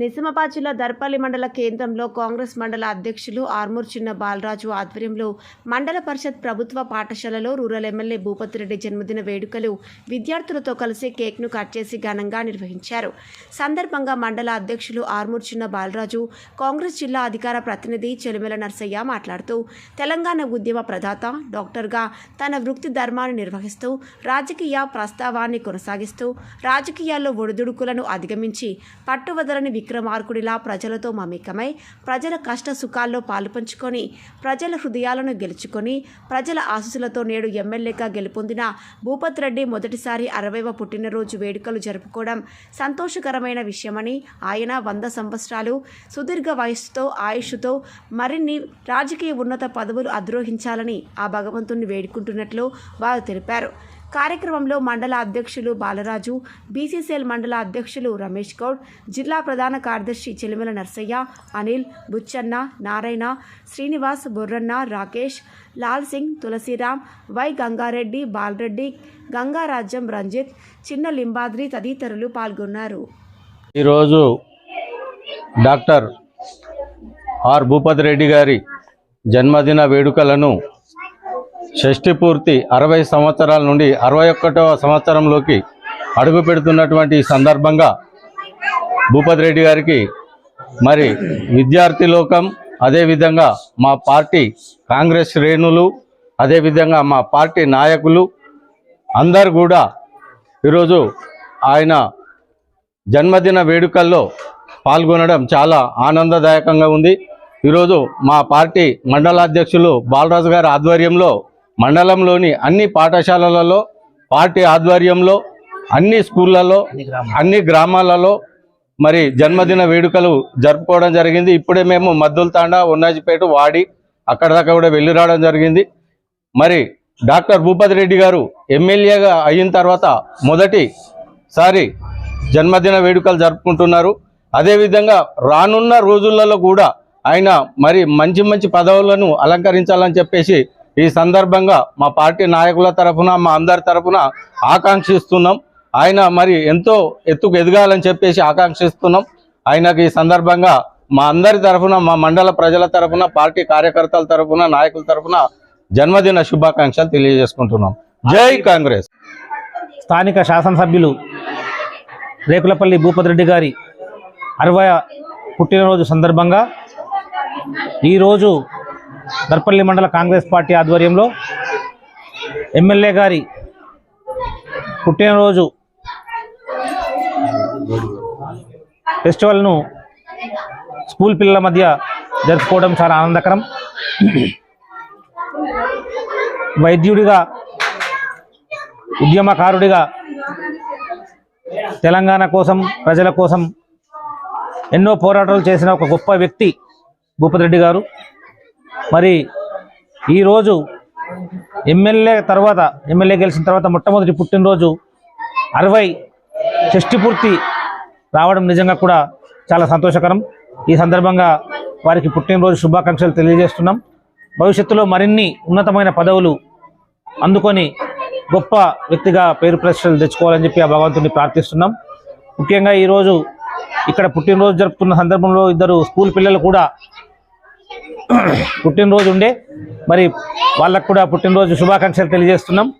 నిజామాబాద్ జిల్లా దర్పల్లి మండల కేంద్రంలో కాంగ్రెస్ మండల అధ్యక్షులు ఆర్మూర్ చిన్న బాలరాజు ఆధ్వర్యంలో మండల పరిషత్ ప్రభుత్వ పాఠశాలలో రూరల్ ఎమ్మెల్యే భూపతిరెడ్డి జన్మదిన వేడుకలు విద్యార్థులతో కలిసి కేక్ను కట్ చేసి ఘనంగా నిర్వహించారు. సందర్భంగా మండల అధ్యక్షులు ఆర్మూర్ చిన్న బాలరాజు కాంగ్రెస్ జిల్లా అధికార ప్రతినిధి చెలిమెల నర్సయ్య మాట్లాడుతూ తెలంగాణ ఉద్యమ ప్రదాత డాక్టర్గా తన వృత్తి ధర్మాన్ని నిర్వహిస్తూ రాజకీయ ప్రస్తావాన్ని కొనసాగిస్తూ రాజకీయాల్లో ఒడిదుడుకులను అధిగమించి పట్టువదలని విక్రమార్కుడిలా ప్రజలతో మమేకమై ప్రజల కష్ట సుఖాల్లో పాలుపంచుకొని ప్రజల హృదయాలను గెలుచుకొని ప్రజల ఆశీస్సులతో నేడు ఎమ్మెల్యేగా గెలుపొందిన భూపత్ రెడ్డి మొదటిసారి అరవైవ పుట్టినరోజు వేడుకలు జరుపుకోవడం సంతోషకరమైన విషయమని ఆయన వంద సంవత్సరాలు సుదీర్ఘ వయస్సుతో ఆయుష్తో మరిన్ని రాజకీయ ఉన్నత పదవులు అధిరోహించాలని ఆ భగవంతుణ్ణి వేడుకుంటున్నట్లు వారు తెలిపారు. కార్యక్రమంలో మండల అధ్యక్షులు బాలరాజు బీసీసీఎల్ మండల అధ్యక్షులు రమేష్ గౌడ్ జిల్లా ప్రధాన కార్యదర్శి చెలిమల నర్సయ్య అనిల్ బుచ్చన్న నారాయణ శ్రీనివాస్ బుర్రన్న రాకేష్ లాల్ సింగ్ తులసిరామ్ వై గంగారెడ్డి బాలరెడ్డి గంగారాజ్యం రంజిత్ చిన్న లింబాద్రి తదితరులు పాల్గొన్నారు. ఈరోజు డాక్టర్ ఆర్ భూపతి రెడ్డి గారి జన్మదిన వేడుకలను షష్ఠి పూర్తి అరవై సంవత్సరాల నుండి అరవై ఒకటవ సంవత్సరంలోకి అడుగు పెడుతున్నటువంటి సందర్భంగా భూపతి రెడ్డి గారికి మరి విద్యార్థి లోకం అదేవిధంగా మా పార్టీ కాంగ్రెస్ శ్రేణులు అదేవిధంగా మా పార్టీ నాయకులు అందరు కూడా ఈరోజు ఆయన జన్మదిన వేడుకల్లో పాల్గొనడం చాలా ఆనందదాయకంగా ఉంది. ఈరోజు మా పార్టీ మండలాధ్యక్షులు బాలరాజు గారి ఆధ్వర్యంలో మండలంలోని అన్ని పాఠశాలలలో పార్టీ ఆధ్వర్యంలో అన్ని స్కూళ్ళలో అన్ని గ్రామాలలో. మరి జన్మదిన వేడుకలు జరుపుకోవడం జరిగింది. ఇప్పుడే మేము మద్దుల తాండా ఉన్నాజిపేట వాడి అక్కడ దాకా కూడా వెళ్ళి రావడం జరిగింది. మరి డాక్టర్ భూపతి రెడ్డి గారు ఎమ్మెల్యేగా అయిన తర్వాత మొదటిసారి జన్మదిన వేడుకలు జరుపుకుంటున్నారు. అదేవిధంగా రానున్న రోజులలో కూడా ఆయన మరి మంచి మంచి పదవులను అలంకరించాలని చెప్పేసి ఈ సందర్భంగా మా పార్టీ నాయకుల తరఫున మా అందరి తరఫున ఆకాంక్షిస్తున్నాం. ఆయన మరి ఎంతో ఎత్తుకు ఎదగాలని చెప్పేసి ఆకాంక్షిస్తున్నాం. ఆయనకి ఈ సందర్భంగా మా అందరి తరఫున మా మండల ప్రజల తరఫున పార్టీ కార్యకర్తల తరఫున నాయకుల తరఫున జన్మదిన శుభాకాంక్షలు తెలియజేసుకుంటున్నాం. జై కాంగ్రెస్! స్థానిక శాసనసభ్యులు రేకులపల్లి భూపతిరెడ్డి గారి అరవై పుట్టినరోజు సందర్భంగా ఈరోజు దర్పల్లి మండల కాంగ్రెస్ పార్టీ ఆధ్వర్యంలో ఎమ్మెల్యే గారి పుట్టినరోజు ఫెస్టివల్ను స్కూల్ పిల్లల మధ్య జరుపుకోవడం చాలా ఆనందకరం. వైద్యుడిగా ఉద్యమకారుడిగా తెలంగాణ కోసం ప్రజల కోసం ఎన్నో పోరాటాలు చేసిన ఒక గొప్ప వ్యక్తి భూపతి రెడ్డి గారు. మరి ఈరోజు ఎమ్మెల్యే తర్వాత ఎమ్మెల్యే గెలిచిన తర్వాత మొట్టమొదటి పుట్టినరోజు అరవై షష్టి పూర్తి రావడం నిజంగా కూడా చాలా సంతోషకరం. ఈ సందర్భంగా వారికి పుట్టినరోజు శుభాకాంక్షలు తెలియజేస్తున్నాం. భవిష్యత్తులో మరిన్ని ఉన్నతమైన పదవులు అందుకొని గొప్ప వ్యక్తిగా పేరు ప్రతిష్టలు తెచ్చుకోవాలని చెప్పి ఆ భగవంతుని ప్రార్థిస్తున్నాం. ముఖ్యంగా ఈరోజు ఇక్కడ పుట్టినరోజు జరుపుతున్న సందర్భంలో ఇద్దరు స్కూల్ పిల్లలు కూడా పుట్టినరోజు ఉండే. మరి వాళ్ళకు కూడా పుట్టినరోజు శుభాకాంక్షలు తెలియజేస్తున్నాం.